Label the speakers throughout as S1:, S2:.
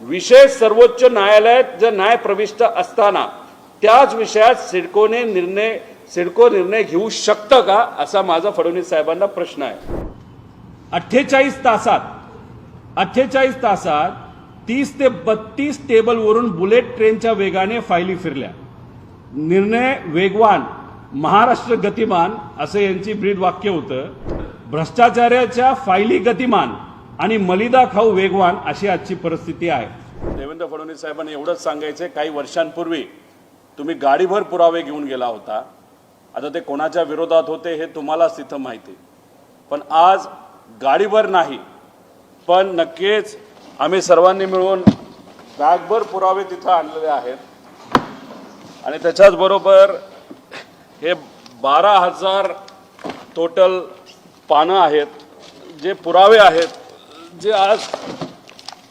S1: विषय सर्वोच्च न्यायालयात जर न्याय प्रविष्ट असताना त्याच विषयात सिडकोने निर्णय सिडको निर्णय घेऊ शकतं का असा माझा फडणवीस साहेबांना प्रश्न आहे. अठ्ठेचाळीस तासात अठ्ठेचाळीस तासात तीस ते बत्तीस टेबलवरून बुलेट ट्रेनच्या वेगाने फायली फिरल्या. निर्णय वेगवान महाराष्ट्र गतिमान असं यांची ब्रीद वाक्य होतं. भ्रष्टाचाराच्या फायली गतिमान आणि मलिदा खाऊ वेगवान अशी आजची परिस्थिती आहे. देवेंद्र फडणवीस साहेबांनी एवढंच सांगायचं काही वर्षांपूर्वी तुम्ही गाडीभर पुरावे घेऊन गेला होता. आता ते कोणाच्या विरोधात होते हे तुम्हालाच तिथं माहिती पण आज गाडीभर नाही पण नक्कीच आम्ही सर्वांनी मिळून बॅगभर पुरावे तिथं आणलेले आहेत. आणि त्याच्याचबरोबर हे बारा हजार टोटल पानं आहेत जे पुरावे आहेत जे आज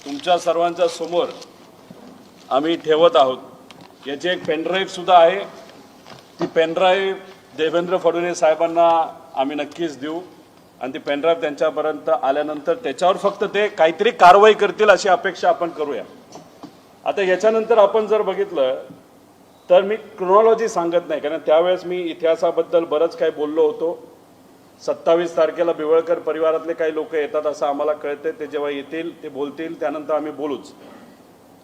S1: तुमच्या सर्वांच्या समोर आम्ही ठेवत आहोत याची एक पेनड्राईव्ह सुद्धा आहे. ती पेनड्राईव्ह देवेंद्र फडणवीस साहेबांना आम्ही नक्कीच देऊ. आणि ती पेनड्राईव्ह त्यांच्यापर्यंत आल्यानंतर त्याच्यावर फक्त ते काहीतरी कारवाई करतील अशी अपेक्षा आपण करूया. आता याच्यानंतर आपण जर बघितलं तर मी क्रोनॉलॉजी सांगत नाही कारण त्यावेळेस मी इतिहासाबद्दल बरंच काही बोललो होतो. सत्तावीस तारखेला बिवळकर परिवारातले काही लोक येतात असं आम्हाला कळते ते जेव्हा येतील ते बोलतील त्यानंतर आम्ही बोलूच.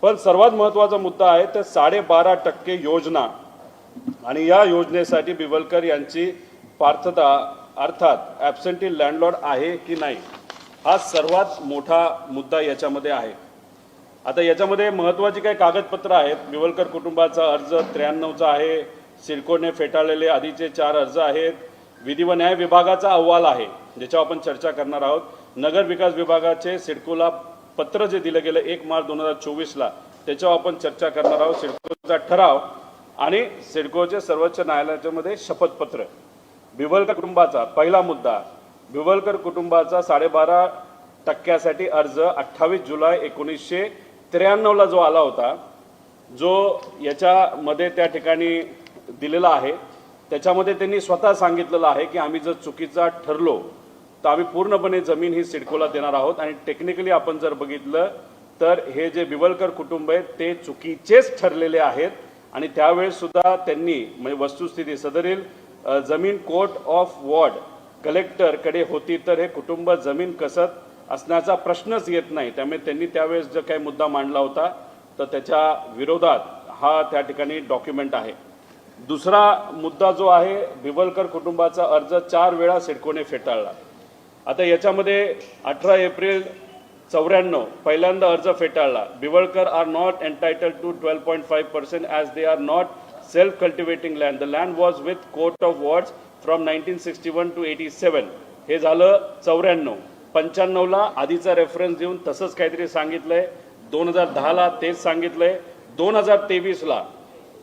S1: पण सर्वात महत्त्वाचा मुद्दा आहे तर साडेबारा टक्के योजना. आणि या योजनेसाठी बिवलकर यांची पार्थता अर्थात ॲबसेंटी लँडलॉर्ड आहे की नाही हा सर्वात मोठा मुद्दा याच्यामध्ये आहे. आता याच्यामध्ये महत्त्वाची काही कागदपत्र आहेत. बिवलकर कुटुंबाचा अर्ज त्र्याण्णवचा आहे सिडकोने फेटाळलेले आधीचे चार अर्ज आहेत. विधी व न्याय विभागाचा अहवाल आहे ज्याच्यावर आपण चर्चा करणार आहोत. नगर विकास विभागाचे सिडकोला पत्र जे दिलं गेलं एक मार्च दोन हजार चोवीसला त्याच्यावर आपण चर्चा करणार आहोत. सिडकोचा ठराव आणि सिडकोचे सर्वोच्च न्यायालयाच्यामध्ये शपथपत्र. बिवलकर कुटुंबाचा पहिला मुद्दा बिवलकर कुटुंबाचा साडेबारा टक्क्यासाठी अर्ज अठ्ठावीस जुलै एकोणीसशे त्र्याण्णवला जो आला होता जो याच्यामध्ये त्या ठिकाणी दिलेला आहे. त्याच्यामध्ये त्यांनी स्वतः सांगितलेलं आहे की आम्ही जर चुकीचा ठरलो तर आम्ही पूर्णपणे जमीन ही सिडकोला देणार आहोत. आणि टेक्निकली आपण जर बघितलं तर हे जे बिवलकर कुटुंब आहेत ते चुकीचेच ठरलेले आहेत. आणि त्यावेळेस सुद्धा त्यांनी म्हणजे वस्तुस्थिती सदरील जमीन कोर्ट ऑफ वॉर्ड कलेक्टरकडे होती तर हे कुटुंब जमीन कसत असण्याचा प्रश्नच येत नाही. त्यामुळे त्यांनी त्यावेळेस जो काही मुद्दा मांडला होता तर त्याच्या विरोधात हा त्या ठिकाणी डॉक्युमेंट आहे. दुसरा मुद्दा जो आहे भिवलकर कुटुंबाचा अर्ज चार वेळा सिडकोने फेटाळला. आता याच्यामध्ये अठरा एप्रिल चौऱ्याण्णव पहिल्यांदा अर्ज फेटाळला. Biwalkar are not entitled to twelve point five percent as they are not self cultivating land the land was with court of wards from nineteen sixty one to eighty seven हे झालं चौऱ्याण्णव. पंच्याण्णवला आधीचा reference देऊन तसंच काहीतरी सांगितलंय. दोन हजार दहाला तेच सांगितलंय. दोन हजार तेवीसला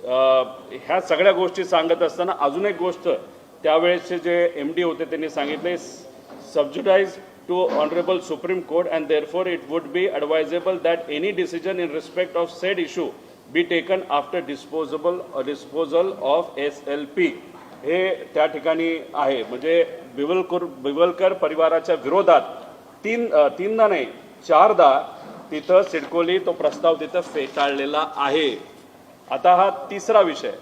S1: ह्या सगळ्या गोष्टी सांगत असताना अजून एक गोष्ट त्यावेळेसचे जे एम डी होते त्यांनी सांगितले subjudice to honourable Supreme Court and therefore it would be advisable that any decision in respect of said issue be taken after disposable disposal of S L P हे त्या ठिकाणी आहे. म्हणजे बिवलकुर बिवलकर परिवाराच्या विरोधात तीन तीनदा नाही चारदा तिथं सिडकोली तो प्रस्ताव तिथं फेटाळलेला आहे. आता हा तिसरा विषय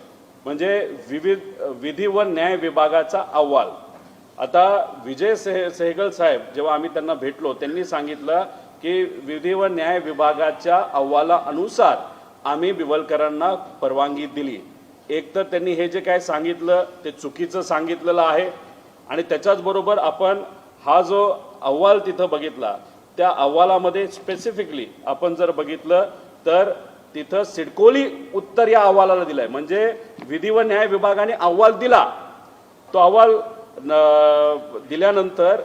S1: म्हणजे विविध विधी व न्याय विभागाचा अहवाल. आता विजय सेह सेहगल साहेब जेव्हा आम्ही त्यांना भेटलो त्यांनी सांगितलं की विधी व न्याय विभागाच्या अहवालानुसार आम्ही बिवलकरांना परवानगी दिली. एक तर त्यांनी हे जे काय सांगितलं ते चुकीचं सांगितलेलं आहे. आणि त्याच्याचबरोबर आपण हा जो अहवाल तिथं बघितला त्या अहवालामध्ये स्पेसिफिकली आपण जर बघितलं तर तिथं सिडकोली उत्तर या अहवालाला दिलंय. म्हणजे विधी व न्याय विभागाने अहवाल दिला. तो अहवाल दिल्यानंतर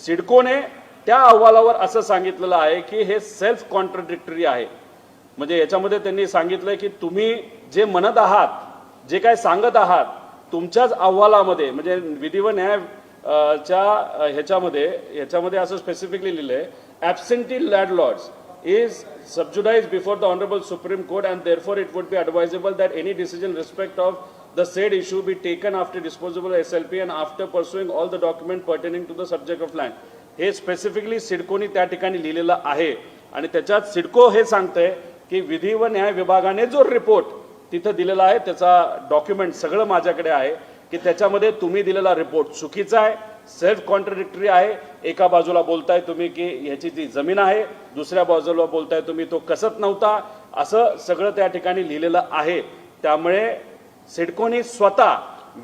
S1: सिडकोने त्या अहवालावर असं सांगितलेलं आहे की हे सेल्फ कॉन्ट्रडिक्टरी आहे. म्हणजे याच्यामध्ये त्यांनी सांगितलंय की तुम्ही जे म्हणत आहात जे काय सांगत आहात तुमच्याच अहवालामध्ये म्हणजे विधी व न्याय च्या ह्याच्यामध्ये ह्याच्यामध्ये असं स्पेसिफिकली लिहिलंय absentee landlords is subjudiced before the Honorable Supreme Court and therefore it would be advisable that any decision in respect of the said issue be taken after disposable SLP and after pursuing all the document pertaining to the subject of land. हे specifically सिडकोनी त्या ठिकाणी लिहिलेलं आहे आणि त्याच्यात सिडको हे सांगतंय की विधी व न्याय विभागाने जो रिपोर्ट तिथं दिलेला आहे त्याचा डॉक्युमेंट सगळं माझ्याकडे आहे की त्याच्यामध्ये तुम्ही दिलेला रिपोर्ट चुकीचा आहे सेल्फ कॉन्ट्रडिक्टरी आहे एका बाजूला बोलताय तुम्ही की ह्याची जी जमीन आहे दुसऱ्या बाजूला बोलताय तुम्ही तो कसत नव्हता असं सगळं त्या ठिकाणी लिहिलेलं आहे. त्यामुळे सिडकोनी स्वतः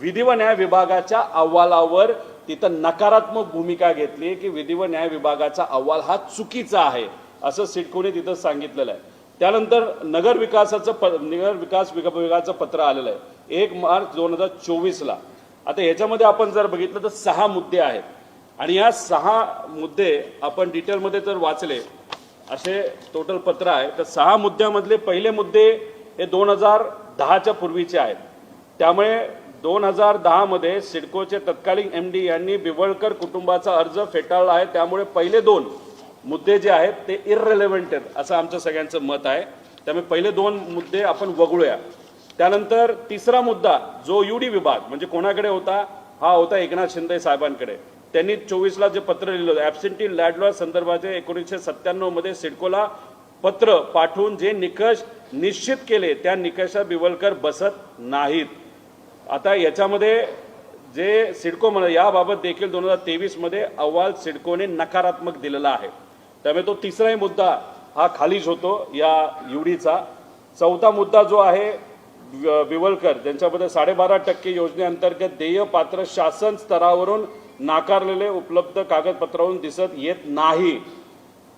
S1: विधी व न्याय विभागाच्या अहवालावर तिथं नकारात्मक भूमिका घेतली की विधी व न्याय विभागाचा अहवाल हा चुकीचा आहे असं सिडकोने तिथं सांगितलेलं आहे. त्यानंतर नगर विकासाचं प नगर विकास विभागाचं पत्र आलेलं आहे. एक मार्च दोन हजार चोवीसला. आता ह्याच्यामध्ये आपण जर बघितलं तर सहा मुद्दे आहेत. आणि या सहा मुद्दे आपण डिटेलमध्ये जर वाचले असे टोटल पत्र आहे. तर सहा मुद्द्यामधले पहिले मुद्दे हे दोन हजार दहाच्या पूर्वीचे आहेत. त्यामुळे दोन हजार दहामध्ये सिडकोचे तत्कालीन एम डी यांनी बिवळकर कुटुंबाचा अर्ज फेटाळला आहे. त्यामुळे पहिले दोन मुद्दे जे आहेत ते इररेलेव्हंट आहेत असं आमचं सगळ्यांचं मत आहे. त्यामुळे पहिले दोन मुद्दे आपण वगळूया. त्यानंतर तिसरा मुद्दा जो युडी विभाग म्हणजे कोणाकडे होता? हा होता एकनाथ शिंदे साहेबांकडे. त्यांनी चोवीसला जे पत्र लिहिलं होतं ॲबसेंटी लॅडलॉ संदर्भाचे एकोणीसशे सत्त्याण्णवमध्ये सिडकोला पत्र पाठवून जे निकष निश्चित केले त्या निकषात बिवलकर बसत नाहीत. आता याच्यामध्ये जे सिडको म्हणा याबाबत देखील दोन हजार तेवीसमध्ये अहवाल सिडकोने नकारात्मक दिलेला आहे. त्यामुळे तो तिसराही मुद्दा हा खालीच होतो या युडीचा. चौथा मुद्दा जो आहे विवलकर ज्यांच्यामध्ये साडेबारा टक्के योजनेअंतर्गत देय पात्र शासन स्तरावरून नाकारलेले उपलब्ध कागदपत्रावरून दिसत येत नाही.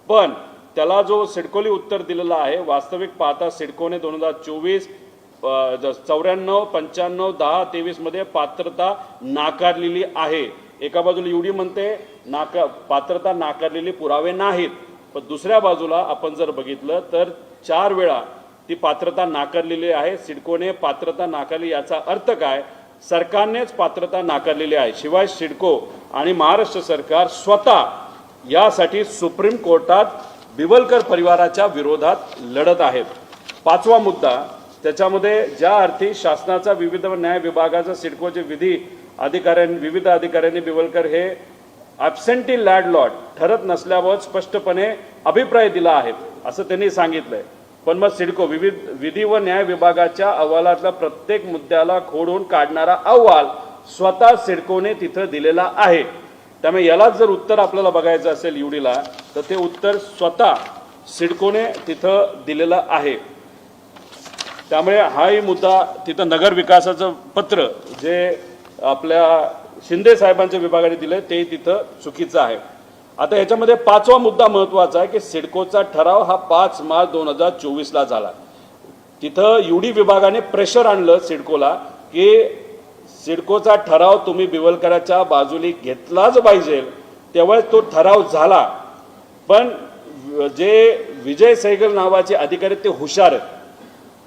S1: पण त्याला जो सिडकोली उत्तर दिलेला आहे वास्तविक पाहता सिडकोने दोन हजार चोवीस चौऱ्याण्णव पंच्याण्णव दहा तेवीसमध्ये पात्रता नाकारलेली आहे. एका बाजूला युडी म्हणते नाका पात्रता नाकारलेली पुरावे नाहीत. पण दुसऱ्या बाजूला आपण जर बघितलं तर चार वेळा ती पात्रता नाकारलेली आहे. सिडकोने पात्रता नाकारली याचा अर्थ काय? सरकारनेच पात्रता नाकारलेली आहे. शिवाय सिडको आणि महाराष्ट्र सरकार स्वतः यासाठी सुप्रीम कोर्टात बिवलकर परिवाराच्या विरोधात लढत आहेत. पाचवा मुद्दा त्याच्यामध्ये ज्या अर्थी शासनाचा विविध न्याय विभागाचा सिडकोचे विधी अधिकाऱ्यांनी विविध अधिकाऱ्यांनी बिवलकर हे ॲबसेंटी लॅडलॉट ठरत नसल्यावर स्पष्टपणे अभिप्राय दिला आहे असं त्यांनी सांगितलंय. पण मग सिडको विविध विधी व न्याय विभागाच्या अहवालातल्या प्रत्येक मुद्द्याला खोडून काढणारा अहवाल स्वतः सिडकोने तिथं दिलेला आहे. त्यामुळे यालाच जर उत्तर आपल्याला बघायचं असेल युडीला तर ते उत्तर स्वतः सिडकोने तिथं दिलेलं आहे. त्यामुळे हाही मुद्दा तिथं नगर विकासाचं पत्र जे आपल्या शिंदे साहेबांच्या विभागाने दिलं ते तिथं चुकीचं आहे. आता ह्याच्यामध्ये पाचवा मुद्दा महत्त्वाचा आहे की सिडकोचा ठराव हा पाच मार्च दोन हजार चोवीसला झाला. तिथं युडी विभागाने प्रेशर आणलं सिडकोला की सिडकोचा ठराव तुम्ही बिवलकराच्या बाजूने घेतलाच पाहिजे. तेव्हा तो ठराव झाला. पण जे विजय सैगल नावाचे अधिकारी आहेत, ते हुशार आहेत.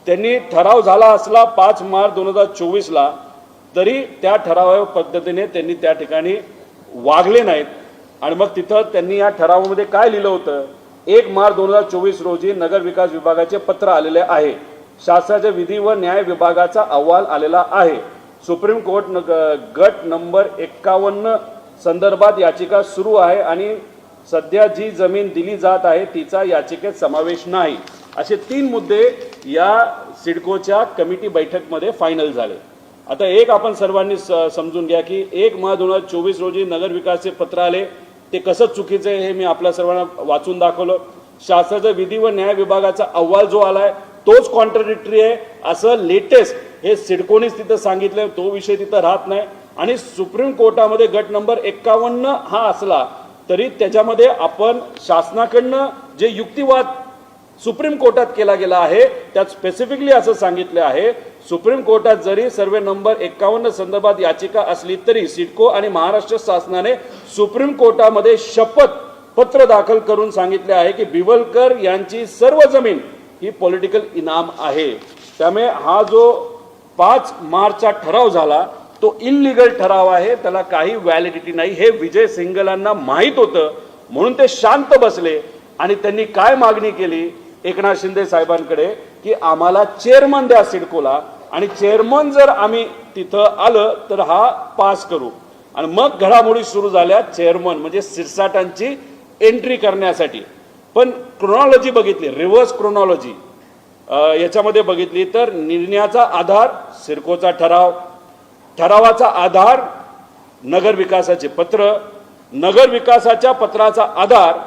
S1: त्यांनी ठराव झाला असला पाच मार्च दोन हजार चोवीसला तरी त्या ठरावा पद्धतीने त्यांनी त्या ठिकाणी वागले नाहीत. आणि मग तिथं त्यांनी या ठरावामध्ये काय लिहिलं होतं? एक मार्च दोन हजार चोवीस रोजी नगर विकास विभागाचे पत्र आलेले आहे. शासनाच्या विधी व न्याय विभागाचा अहवाल आलेला आहे. सुप्रीम कोर्ट गट नंबर एक्कावन्न संदर्भात याचिका सुरू आहे आणि सध्या जी जमीन दिली जात आहे तिचा याचिकेत समावेश नाही. असे तीन मुद्दे या सिडकोच्या कमिटी बैठकमध्ये फायनल झाले. आता एक आपण सर्वांनी स- समजून घ्या की एक मार्च दोन हजार चोवीस रोजी नगर विकासचे पत्र आले. ते कसं चुकीचं आहे हे मी आपल्या सर्वांना वाचून दाखवलं. शासनाचा विधी व न्याय विभागाचा अहवाल जो आलाय तोच कॉन्ट्रडिक्टरी आहे. असं लेटेस्ट हे सिडकोनीच तिथं सांगितलं तो विषय तिथं राहत नाही. आणि सुप्रीम कोर्टामध्ये गट नंबर एक्कावन्न हा असला तरी त्याच्यामध्ये आपण शासनाकडनं जे युक्तिवाद सुप्रीम कोर्टात केला गेला आहे. त्यात स्पेसिफिकली असं सांगितलं आहे सुप्रीम कोर्टात जरी सर्वे नंबर एक्कावन्न संदर्भात याचिका असली तरी सिडको आणि महाराष्ट्र शासनाने सुप्रीम कोर्टामध्ये शपथ पत्र दाखल करून सांगितले आहे की बिवलकर यांची सर्व जमीन ही पॉलिटिकल इनाम आहे. त्यामुळे हा जो पाच मार्चचा ठराव झाला तो इनलिगल ठराव आहे. त्याला काही व्हॅलिडिटी नाही. हे विजय सिंगलांना माहीत होतं. म्हणून ते शांत बसले आणि त्यांनी काय मागणी केली? एकनाथ शिंदे साहेबांकडे की आम्हाला चेअरमन द्या सिडकोला. आणि चेअरमन जर आम्ही तिथं आलं तर हा पास करू. आणि मग घडामोडी सुरू झाल्या चेअरमन म्हणजे सिरसाटांची एंट्री करण्यासाठी. पण क्रोनॉलॉजी बघितली रिव्हर्स क्रोनॉलॉजी याच्यामध्ये बघितली तर निर्णयाचा आधार सिडकोचा ठराव ठरावाचा आधार नगर विकासाचे पत्र नगर विकासाच्या पत्राचा आधार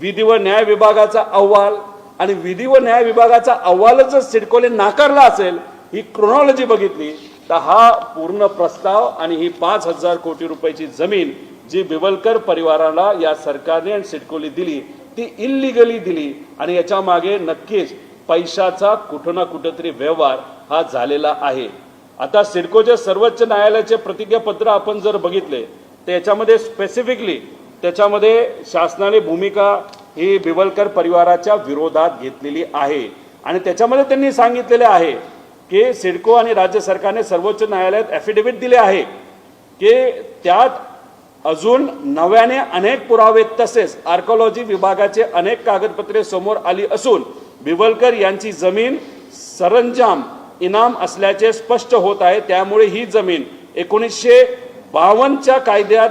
S1: विधी व न्याय विभागाचा अहवाल आणि विधी व न्याय विभागाचा अहवालच जर सिडकोने नाकारला असेल ही क्रोनॉलॉजी बघितली तर हा पूर्ण प्रस्ताव आणि ही पाच हजार कोटी रुपयाची जमीन जी बिवलकर परिवाराला या सरकारने आणि सिडकोली दिली ती इल्लिगली दिली. आणि याच्या मागे नक्कीच पैशाचा कुठं ना कुठंतरी व्यवहार हा झालेला आहे. आता सिडकोच्या सर्वोच्च न्यायालयाचे प्रतिज्ञापत्र आपण जर बघितले तर याच्यामध्ये स्पेसिफिकली त्याच्यामध्ये शासनाने भूमिका ही बिवलकर परिवाराच्या विरोधात घेतलेली आहे. आणि त्याच्यामध्ये त्यांनी सांगितलेले आहे की सिडको आणि राज्य सरकारने सर्वोच्च न्यायालयात ॲफिडेव्हिट दिले आहे की त्यात अजून नव्याने अनेक पुरावे तसेच आर्कोलॉजी विभागाचे अनेक कागदपत्रे समोर आली असून बिवलकर यांची जमीन सरंजाम इनाम असल्याचे स्पष्ट होत आहे. त्यामुळे ही जमीन एकोणीसशे बावन्नच्या कायद्यात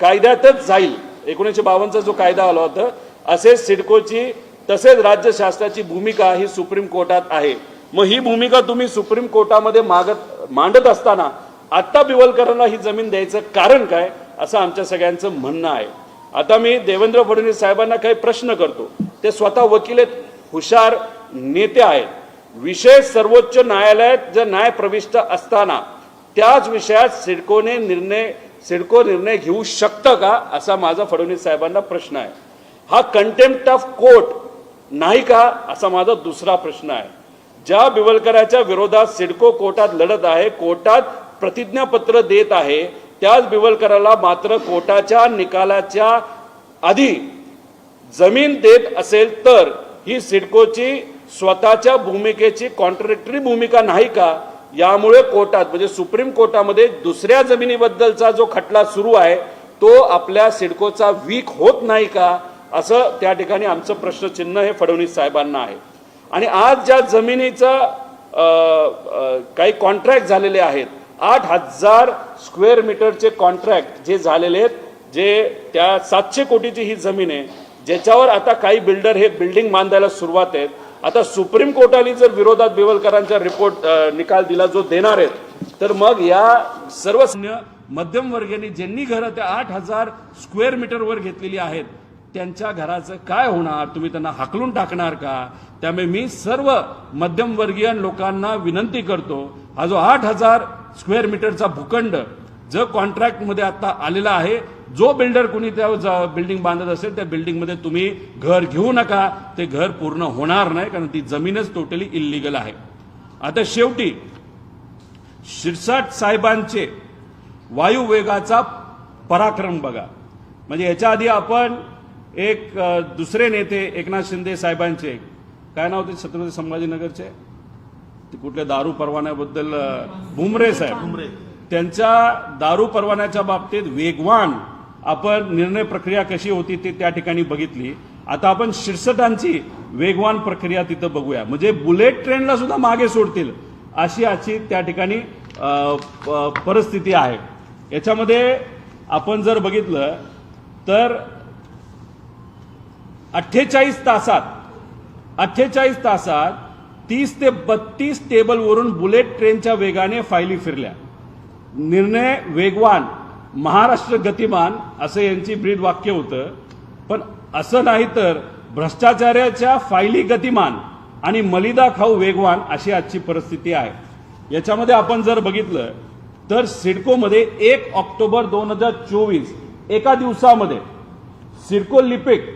S1: कायद्यातच जाईल. एकोणीसशे बावन्नचा जो कायदा आला होता असेच सिडकोची तसेच राज्य शासनाची भूमिका ही सुप्रीम कोर्टात आहे. मग ही भूमिका तुम्ही सुप्रीम कोर्टामध्ये मागत मांडत असताना आत्ता बिवलकरांना ही जमीन द्यायचं कारण काय असं आमच्या सगळ्यांचं म्हणणं आहे. आता मी देवेंद्र फडणवीस साहेबांना काही प्रश्न करतो. ते स्वतः वकील आहेत हुशार नेते आहेत. विषय सर्वोच्च न्यायालयात जर न्याय प्रविष्ट असताना त्याच विषयात सिडकोने निर्णय सिडको निर्णय घेऊ शकतं का असा माझा फडणवीस साहेबांना प्रश्न आहे. हा कंटेम्प्ट ऑफ कोर्ट नाही का असा माझा दुसरा प्रश्न आहे. ज्या बिवलकराच्या विरोधात सिडको कोर्टात लढत आहे कोर्टात प्रतिज्ञापत्र देत आहे त्याच बिवलकराला मात्र कोर्टाच्या निकालाच्या आधी जमीन देत असेल तर ही सिडकोची स्वतःच्या भूमिकेची कॉन्ट्रॅक्टरी भूमिका नाही का? यामुळे कोर्टात म्हणजे सुप्रीम कोर्टामध्ये दुसऱ्या जमिनीबद्दलचा जो खटला सुरू आहे तो आपल्या सिडकोचा वीक होत नाही का असं त्या ठिकाणी आमचं प्रश्नचिन्ह हे फडणवीस साहेबांना आहे. आणि आज ज्या जमिनीचा काही कॉन्ट्रॅक्ट झालेले आहेत आठ हजार स्क्वेअर मीटरचे कॉन्ट्रॅक्ट जे झालेले आहेत जे त्या सातशे कोटीची ही जमीन आहे ज्याच्यावर आता काही बिल्डर हे बिल्डिंग बांधायला सुरुवात आहेत आता सुप्रीम कोर्टाने जर विरोधात बिवलकरांचा रिपोर्ट निकाल दिला जो देणार आहेत तर मग या सर्वसामान्य मध्यमवर्गीयांनी ज्यांनी घरं त्या आठ हजार स्क्वेअर मीटरवर घेतलेली आहेत त्यांच्या घराचं काय होणार? तुम्ही त्यांना हाकलून टाकणार का? त्यामुळे मी सर्व मध्यमवर्गीय लोकांना विनंती करतो हा जो आठ हजार स्क्वेअर मीटरचा भूखंड जो कॉन्ट्रॅक्टमध्ये आता आलेला आहे जो बिल्डर कुणी त्या बिल्डिंग बांधत असेल त्या बिल्डिंगमध्ये तुम्ही घर घेऊ नका. ते घर पूर्ण होणार नाही कारण ती जमीनच टोटली इल्लिगल आहे. आता शेवटी शिरसाट साहेबांचे वायुवेगाचा पराक्रम बघा. म्हणजे याच्या आधी आपण एक दुसरे नेते एकनाथ शिंदे साहेबांचे काय नाव होते छत्रपती संभाजीनगरचे? ते कुठल्या दारू परवान्याबद्दल भुमरे साहेब. त्यांच्या दारू परवान्याच्या बाबतीत वेगवान आपण निर्णय प्रक्रिया कशी होती ती त्या ठिकाणी बघितली. आता आपण शिरसटांची वेगवान प्रक्रिया तिथं बघूया. म्हणजे बुलेट ट्रेनला सुद्धा मागे सोडतील अशी आजची त्या ठिकाणी परिस्थिती आहे. याच्यामध्ये आपण जर बघितलं तर अठ्ठेचाळीस तासात अठ्ठेचाळीस तासात तीस ते बत्तीस टेबलवरून बुलेट ट्रेनच्या वेगाने फायली फिरल्या. निर्णय वेगवान महाराष्ट्र गतिमान असं यांची ब्रीद वाक्य होतं. पण असं नाही तर भ्रष्टाचाराच्या फायली गतिमान आणि मलिदा खाऊ वेगवान अशी आजची परिस्थिती आहे. याच्यामध्ये आपण जर बघितलं तर सिडकोमध्ये एक ऑक्टोबर दोन हजार चोवीस एका दिवसामध्ये सिडको लिपिक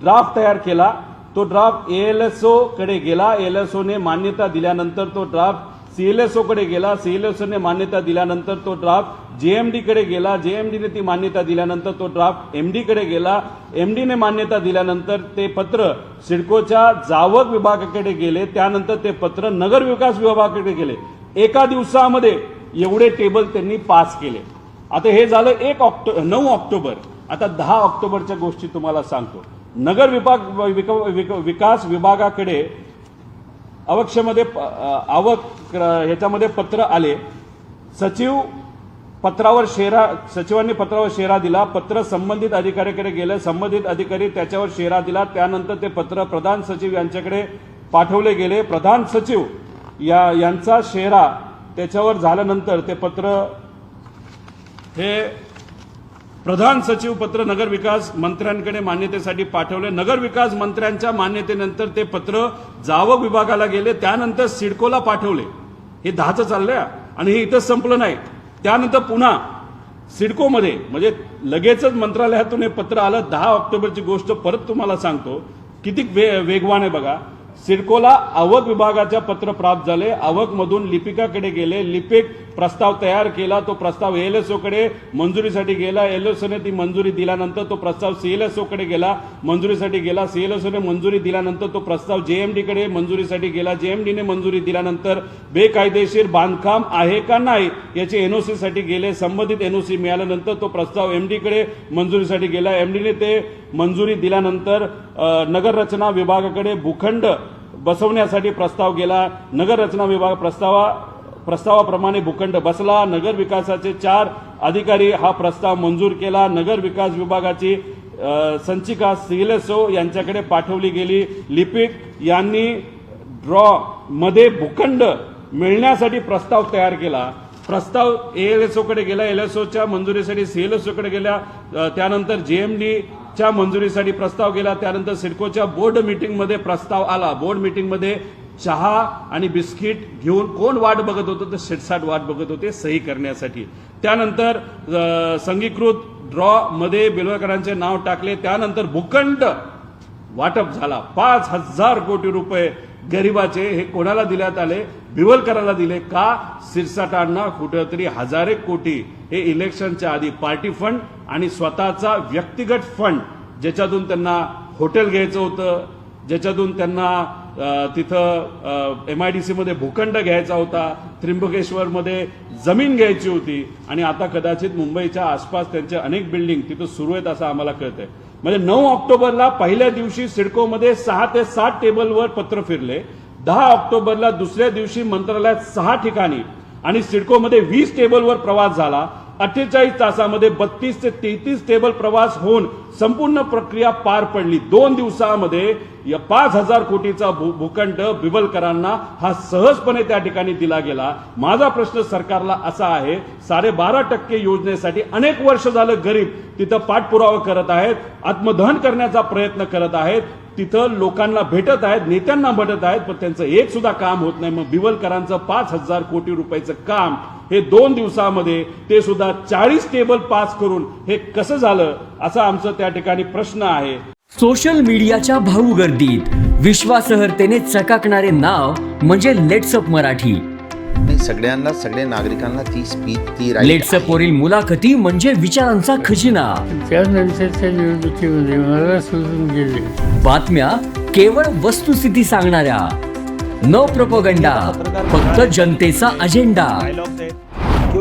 S1: ड्राफ्ट तयार केला. तो ड्राफ्ट एसकडे गेला. एल एस ओने मान्यता दिल्यानंतर तो ड्राफ्ट सीएलएसओ कडे गेला सीएलएसओ ने मान्यता दिल्यानंतर तो ड्राफ्ट जे एम डीकडे गेला जे एम डीने ती मान्यता दिल्यानंतर तो ड्राफ्ट एम डीकडे गेला एम डीने मान्यता दिल्यानंतर ते पत्र सिडकोच्या जावक विभागाकडे गेले त्यानंतर ते पत्र नगर विकास विभागाकडे गेले. एका दिवसामध्ये एवढे टेबल त्यांनी पास केले. आता हे झालं एक ऑक्टो नऊ ऑक्टोबर. आता दहा ऑक्टोबरच्या गोष्टी तुम्हाला सांगतो. नगर विभाग विक- विकास विभागाकडे अवक्षमध्ये प- आवक ह्याच्यामध्ये पत्र आले. सचिव पत्रावर शेरा सचिवांनी पत्रावर शेरा दिला. पत्र संबंधित अधिकाऱ्याकडे गेलं. संबंधित अधिकारी त्याच्यावर शेरा दिला. त्यानंतर ते पत्र प्रधान सचिव यांच्याकडे पाठवले गेले. प्रधान सचिव या यांचा शेरा त्याच्यावर झाल्यानंतर ते पत्र हे प्रधान सचिव पत्र नगर विकास मंत्र्यांकडे मान्यतेसाठी पाठवले. नगर विकास मंत्र्यांच्या मान्यतेनंतर ते पत्र जावक विभागाला गेले. त्यानंतर सिडकोला पाठवले. हे दहाचं चाललंय आणि हे इथंच संपलं नाही. त्यानंतर पुन्हा सिडकोमध्ये म्हणजे लगेचच मंत्रालयातून हे पत्र आलं. दहा ऑक्टोबरची गोष्ट परत तुम्हाला सांगतो. किती वे वेगवान आहे बघा. सिडकोला आवक विभागाच्या पत्र प्राप्त झाले. आवक मधून लिपिकाकडे गेले. लिपिक प्रस्ताव तयार केला. तो प्रस्ताव एलएसओकडे मंजुरीसाठी गेला. एलएसओने ती मंजुरी दिल्यानंतर तो प्रस्ताव सीएलएसओ कडे गेला. मंजुरीसाठी गेला. सीएलएसओने मंजुरी दिल्यानंतर तो प्रस्ताव जेएमडीकडे मंजुरीसाठी गेला. जेएमडीने मंजुरी दिल्यानंतर बेकायदेशीर बांधकाम आहे का नाही याचे एनओसीसाठी गेले. संबंधित एनओसी मिळाल्यानंतर तो प्रस्ताव एमडीकडे मंजुरीसाठी गेला. एमडीने ते मंजुरी दिल्यानंतर नगररचना विभागाकडे भूखंड बसवण्यासाठी प्रस्ताव गेला. नगररचना विभाग प्रस्तावा प्रस्तावाप्रमाणे भूखंड बसला. नगर विकासाचे चार अधिकारी हा प्रस्ताव मंजूर केला. नगर विकास विभागाची संचिका सिलेसो यांच्याकडे पाठवली गेली. लिपिक यांनी ड्रॉ मध्ये भूखंड मिळण्यासाठी प्रस्ताव तयार केला. प्रस्ताव एल एस ओकडे गेला एल एस ओच्या मंजुरीसाठी सी एल एस ओकडे गेला त्यानंतर जे एम डीच्या मंजुरीसाठी प्रस्ताव गेला त्यानंतर सिडकोच्या बोर्ड मीटिंगमध्ये प्रस्ताव आला. बोर्ड मीटिंगमध्ये चहा आणि बिस्किट घेऊन कोण वाट बघत होतं? तर शिटसाट वाट बघत होते सही करण्यासाठी. त्यानंतर संगीकृत संघीकृत ड्रॉ बेलवकरांचे नाव टाकले. त्यानंतर भूखंड वाटप झाला. पाच हजार कोटी रुपये गरिबाचे हे कोणाला दिल्यात आले? बिवलकराला दिले का? सिरसाटांना कुठेतरी हजारे कोटी. हे इलेक्शनच्या आधी पार्टी फंड आणि स्वतःचा व्यक्तिगत फंड ज्याच्यातून त्यांना हॉटेल घ्यायचं होतं ज्याच्यातून त्यांना तिथं एम आय डी सीमध्ये भूखंड घ्यायचा होता त्र्यंबकेश्वरमध्ये जमीन घ्यायची होती. आणि आता कदाचित मुंबईच्या आसपास त्यांचे अनेक बिल्डिंग तिथं सुरू आहेत असं आम्हाला कळतंय. म्हणजे नऊ ऑक्टोबरला पहिल्या दिवशी सिडकोमध्ये सहा ते सात टेबलवर पत्र फिरले. दहा ऑक्टोबरला दुसऱ्या दिवशी मंत्रालयात सहा ठिकाणी आणि सिडकोमध्ये वीस टेबलवर प्रवास झाला. अठ्ठेचाळीस तासामध्ये बत्तीस ते तेहतीस टेबल प्रवास होऊन संपूर्ण प्रक्रिया पार पडली. दोन दिवसामध्ये या पाच हजार कोटीचा भू- भूखंड बिबलकरांना हा सहजपणे त्या ठिकाणी दिला गेला. माझा प्रश्न सरकारला असा आहे साडेबारा टक्के योजनेसाठी अनेक वर्ष झालं गरीब तिथं पाठपुरावा करत आहेत आत्मदहन करण्याचा प्रयत्न करत आहेत तिथं लोकांना भेटत आहेत नेत्यांना भेटत आहेत पण त्यांचं एक सुद्धा काम होत नाही. मग बिवलकरांचं पाच हजार कोटी रुपयाचं काम हे दोन दिवसामध्ये ते सुद्धा चाळीस टेबल पास करून हे कसं झालं असा आमचं त्या ठिकाणी प्रश्न आहे.
S2: सोशल मीडियाच्या भाऊ गर्दीत. विश्वासार्हतेने चकाकणारे नाव म्हणजे लेट्सअप मराठी.
S3: नाही सगळ्यांना सगळ्या नागरिकांना ती स्पीच ती
S2: लेट्सअप वरील मुलाखती म्हणजे विचारांचा खजिना.
S4: त्यानंतरच्या निवडणुकीमध्ये मला सोडून गेले.
S2: बातम्या केवळ वस्तुस्थिती सांगणाऱ्या. न प्रपोगंडा फक्त जनतेचा अजेंडा